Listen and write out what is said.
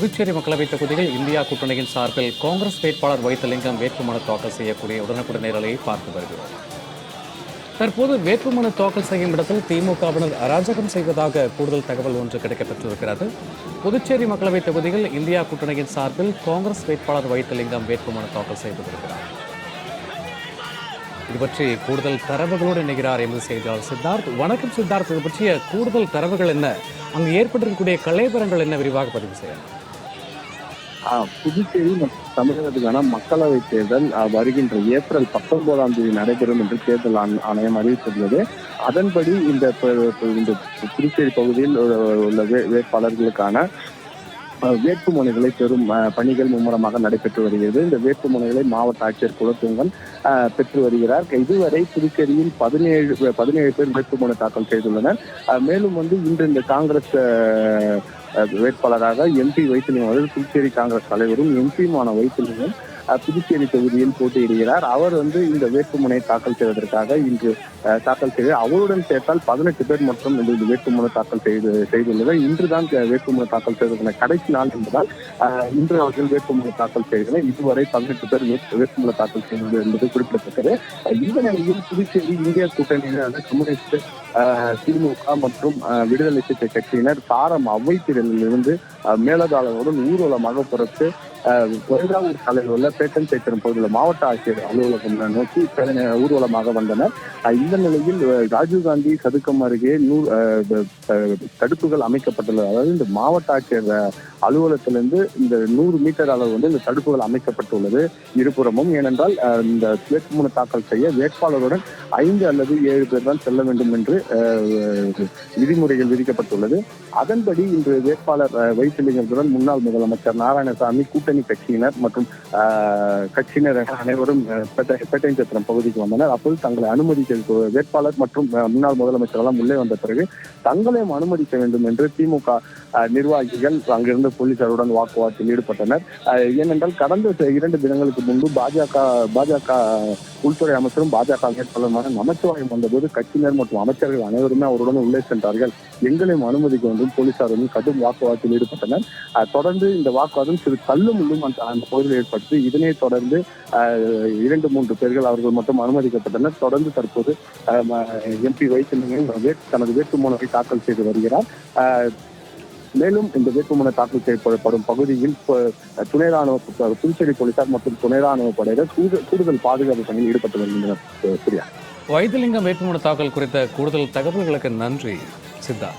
புதுச்சேரி மக்களவைத் தொகுதியில் இந்தியா கூட்டணியின் சார்பில் காங்கிரஸ் வேட்பாளர் வைத்தலிங்கம் வேட்புமனு தாக்கல் செய்யக்கூடிய உடனுக்குடன் நேரலையை பார்த்து வருகிறோம். தற்போது வேட்புமனு தாக்கல் செய்யும் இடத்தில் திமுகவினர் அராஜகம் செய்வதாக கூடுதல் தகவல் ஒன்று கிடைக்கப்பட்டிருக்கிறது. புதுச்சேரி மக்களவைத் தொகுதியில் இந்தியா கூட்டணியின் சார்பில் காங்கிரஸ் வேட்பாளர் வைத்தலிங்கம் வேட்புமனு தாக்கல் செய்து வருகிறார். இது பற்றி கூடுதல் தரவுகளோடு இணைகிறார் எமது செய்தியாளர் சித்தார்த். வணக்கம் சித்தார்த். இது பற்றிய கூடுதல் தரவுகள் என்ன? அங்கு ஏற்பட்டிருக்கக்கூடிய கலைபரங்கள் என்ன விரிவாக பதிவு செய்யலாம். புதுச்சேரி மற்றும் தமிழகத்துக்கான மக்களவை தேர்தல் வருகின்ற ஏப்ரல் பத்தொன்பதாம் தேதி நடைபெறும் என்று தேர்தல் ஆணையம் அறிவித்துள்ளது அதன்படி இந்த இந்த புதுச்சேரி பகுதியில் உள்ள- வேட்பாளர்களுக்கான ஆ, வேட்புமனுகளை பெறும் பணிகள் மும்முரமாக நடைபெற்று வருகிறது. இந்த வேட்புமனுகளை மாவட்ட ஆட்சியர் குலத்துங்கன் பெற்று வருகிறார். இதுவரை புதுச்சேரியில் பதினேழு பதினேழு பேர் வேட்புமனு தாக்கல் செய்துள்ளனர். மேலும் வந்து இன்று இந்த காங்கிரஸ் வேட்பாளராக எம்பி வைத்திலிங்கம் அதாவது புதுச்சேரி காங்கிரஸ் தலைவரும் எம்பியுமான வைத்திலிங்கம் புதுச்சேரி தொகுதியில் போட்டியிடுகிறார். அவர் வந்து இந்த வேட்புமனை தாக்கல் செய்வதற்காக இன்று தாக்கல் செய்து அவருடன் சேர்த்தால் பதினெட்டு பேர் மட்டும் இந்த வேட்புமனு தாக்கல் செய்து செய்துள்ளனர் இன்றுதான் வேட்புமனு தாக்கல் செய்வதற்கான கடைசி நாள் என்பதால் இன்று அவர்கள் வேட்புமனு தாக்கல் செய்தனர் இதுவரை பதினெட்டு பேர் வேட்புமனு தாக்கல் செய்தது என்பது குறிப்பிடத்தக்கது. இந்த நிலையில் புதுச்சேரி இந்திய கூட்டணியினர் கம்யூனிஸ்ட் திமுக மற்றும் விடுதலை சிறுத்தை கட்சியினர் சாரம் அவ்வைத்திடலிலிருந்து இருந்து மேலதாளங்களுடன் ஊர்வலமாக புறத்து அஹ், சாலையில் உள்ள பேட்டன் சேத்திரம் பகுதியில் மாவட்ட ஆட்சியர் அலுவலகம் நோக்கி ஊர்வலமாக வந்தனர். இந்த நிலையில் ராஜீவ்காந்தி சதுக்கம் அருகே நூறு தடுப்புகள் அமைக்கப்பட்டுள்ளது. அதாவது இந்த மாவட்ட ஆட்சியர் அலுவலகத்திலிருந்து இந்த நூறு மீட்டர் அளவு வந்து இந்த தடுப்புகள் அமைக்கப்பட்டுள்ளது இருபுறமும். ஏனென்றால் இந்த வேட்புமனு தாக்கல் செய்ய வேட்பாளருடன் ஐந்து அல்லது ஏழு பேர் தான் செல்ல வேண்டும் என்று விதிமுறைகள் விதிக்கப்பட்டுள்ளது. அதன்படி இன்று வேட்பாளர் வைத்திலிங்கத்துடன் முன்னாள் முதலமைச்சர் நாராயணசாமி கூட்டணி கூட்டணி கட்சியினர் மற்றும் கட்சியினர் அனைவரும் அஹ், பேட்டை- பேட்டையன்சத்திரம் பகுதிக்கு வந்தனர். அப்போது தங்களை அனுமதிக்க வேட்பாளர் மற்றும் முன்னாள் முதலமைச்சர் எல்லாம் உள்ளே வந்த பிறகு தங்களையும் அனுமதிக்க வேண்டும் என்று திமுக நிர்வாகிகள் அங்கிருந்து போலீசாருடன் வாக்குவாதத்தில் ஈடுபட்டனர். ஏனென்றால் கடந்த இரண்டு தினங்களுக்கு முன்பு பாஜக பாஜக உள்துறை அமைச்சரும் பாஜக வேட்பாளருமான நமச்சிவாயம் வந்தபோது கட்சியினர் மற்றும் அமைச்சர்கள் அனைவருமே அவருடன் உள்ளே சென்றார்கள். எங்களையும் அனுமதிக்க வேண்டும். போலீசார் வந்து கடும் வாக்குவாதத்தில் ஈடுபட்டனர். தொடர்ந்து இந்த வாக்குவாதம் சிறு தள்ளும் முள்ளும் அந்த அந்த பகுதியில் ஏற்பட்டு இதனை தொடர்ந்து இரண்டு மூன்று பேர்கள் அவர்கள் மட்டும் அனுமதிக்கப்பட்டனர். தொடர்ந்து தற்போது எம்பி வைத்திலிங்கம் தனது வேட்புமனுவை தாக்கல் செய்து வருகிறார். மேலும் இந்த வேட்புமனு தாக்கல் செய்யப்படும் பகுதியில் துணை ராணுவ புதுச்சேரி போலீசார் மற்றும் துணை ராணுவ படையினர் கூடுதல் பாதுகாப்பு பணியில் ஈடுபட்டு வருகின்றனர். பிரியா. வைத்திலிங்கம் வேட்புமனு தாக்கல் குறித்த கூடுதல் தகவல்களுக்கு நன்றி சித்தா.